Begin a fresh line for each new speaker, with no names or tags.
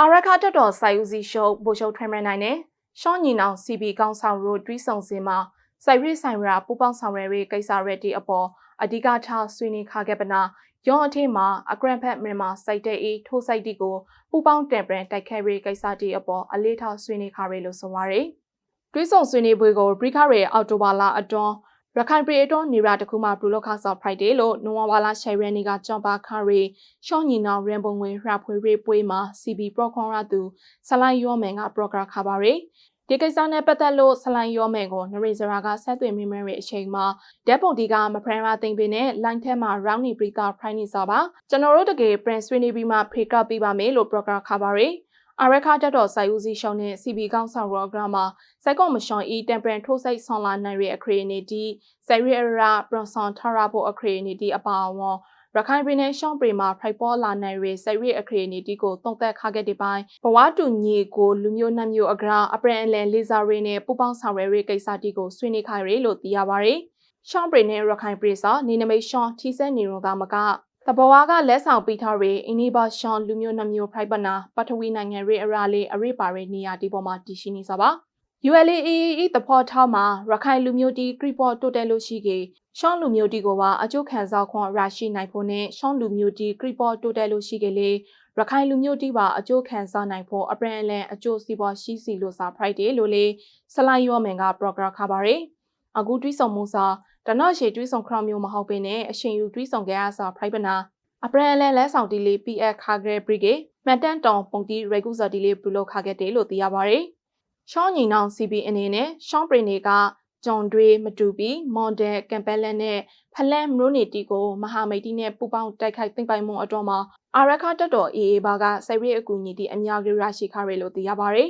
အာရခတက်တော်စိုက်ဦးစီရှုပ်ဗိုလ်ချုပ်ထွေးမနိုင်နဲ့ရှောင်းညီနောင် CB ကောင်းဆောင်တို့တွီးဆောင်စင်မှာစိုက်ရစ်ဆိုင်ရာပူပေါင်းဆောင်ရွက်ရေးကိစ္စရက်ဒီအပေါ်အဓိကထားဆွေးနွေးခခဲ့ပနာရောအထင်းမှာအဂရန်ဖက်မြန်မာစိုက်တဲ့အေးထိုးစိုက်တီကိုပူပေါင်းတယ်ပရန်တိုက်ခဲရေးကိစ္စတီအပေါ်အလေးထားဆွေးနွေးခရဲလို့ဆိုပါရယ်တွီးဆောင်ဆွေးနွေးပွဲကိုဘရိခရဲအော်တိုဘာလာအတွန်း ရခိုင်ပြည်တော်နေရာတခုမှဘလူးလောက်ခါဆော့ဖရိုက်ဒေးလို့နိုဝါလာရှိုင်ရန်နီကကြောင်ပါခရီရှောင်းညီနောင်ရန်ပုံငွေရဖွေရေးပွဲမှာ CB ပရောခွန်ရသူဆလိုင်းယောမန်ကပရောဂရခါပါရီဒီကိစ္စနဲ့ပတ်သက်လို့ဆလိုင်းယောမန်ကိုနရီဇရာကဆက်သွယ်မိမဲရဲ့အချိန်မှာဓာတ်ပုံဒီကမဖရန်ရာသိမ့်ပင်နဲ့ line ထဲမှာ round နီပရီတာ prime နေစာပါကျွန်တော်တို့တကယ် print ဆွေးနွေးပြီးမှဖေကပ်ပေးပါမယ်လို့ပရောဂရခါပါရီ အရခါတက်တော်ဆိုင်ဦးစီးရှောင်းနဲ့ CB ကောင်းဆောင်ရောဂရမှာစိုက်ကော့မရှောင်းဤတမ်ပရန်ထိုးစိတ်ဆောင်လာနိုင်ရဲ့အခရီးနေတီစိုက်ရရပရွန်ဆွန်ထရာဖို့အခရီးနေတီအပါအဝင်ရခိုင်ပြည်နယ်ရှောင်းပရီမှာဖိုက်ပေါ်လာနိုင်ရဲ့စိုက်ရအခရီးနေတီကိုတုံသက်ခခဲ့တဲ့ပိုင်းဘဝတူညီကိုလူမျိုးနှမျိုးအကရာအပရန်အလန်လေးစားရေးနဲ့ပူပေါင်းဆောင်ရွက်ရေးကိစ္စတီကိုဆွေးနွေးခိုင်ရလို့သိရပါတယ်ရှောင်းပရီနဲ့ရခိုင်ပရီစာနေနမိတ်ရှောင်းထီဆက်နေရောကမက တဘဝကလက်ဆောင်ပေးထားရေအင်းဒီဘာရှောင်းလူမျိုးနှမျိုးဖိုက်ပနာပထဝီနိုင်ငံရေအရာလေးအရိပါရေနေရာဒီပေါ်မှာတည်ရှိနေစပါ ULAAE တဖော်ထောက်မှာရခိုင်လူမျိုးတီကရီပေါ်တိုတယ်လို့ရှိကေရှောင်းလူမျိုးတီကိုပါအကျုခံစားခွန်ရရှိနိုင်ဖို့နဲ့ရှောင်းလူမျိုးတီကရီပေါ်တိုတယ်လို့ရှိကေလေရခိုင်လူမျိုးတီပါအကျိုးခံစားနိုင်ဖို့အပရန်လန်အကျိုးစီးပွားရှိစီလို့စာ Friday လို့လေဆလိုင်းယောမန်က program ခါပါရယ် အခုတွေးဆောင်မှုစာတနော့ရှေတွေးဆောင်ခရမျိုးမဟုတ်ပင်နဲ့အရှင်ယူတွေးဆောင်ကြရစာ private နာအပရန်လန်လဲဆောင်တီလေး PF ခါဂရဲဘရီဂေမန်တန်တောင်ပုံတီရေကူဇာတီလေးဘလူးခါခဲ့တယ်လို့သိရပါရယ်ရှောင်းညီနောင် CB အနေနဲ့ရှောင်းပရီနေကဂျွန်တွေမတူပြီးမွန်ဒယ်ကမ်ပယ်လန်နဲ့ဖလန်မရိုနီတီကိုမဟာမိတ်တီနဲ့ပူပေါင်းတိုက်ခိုက်သိမ့်ပိုင်မှုအတော်မှာအာရခတက်တော် AA ဘာကစိုက်ရေးအကူအညီတီအများကြီးရရှိခရဲလို့သိရပါဗျ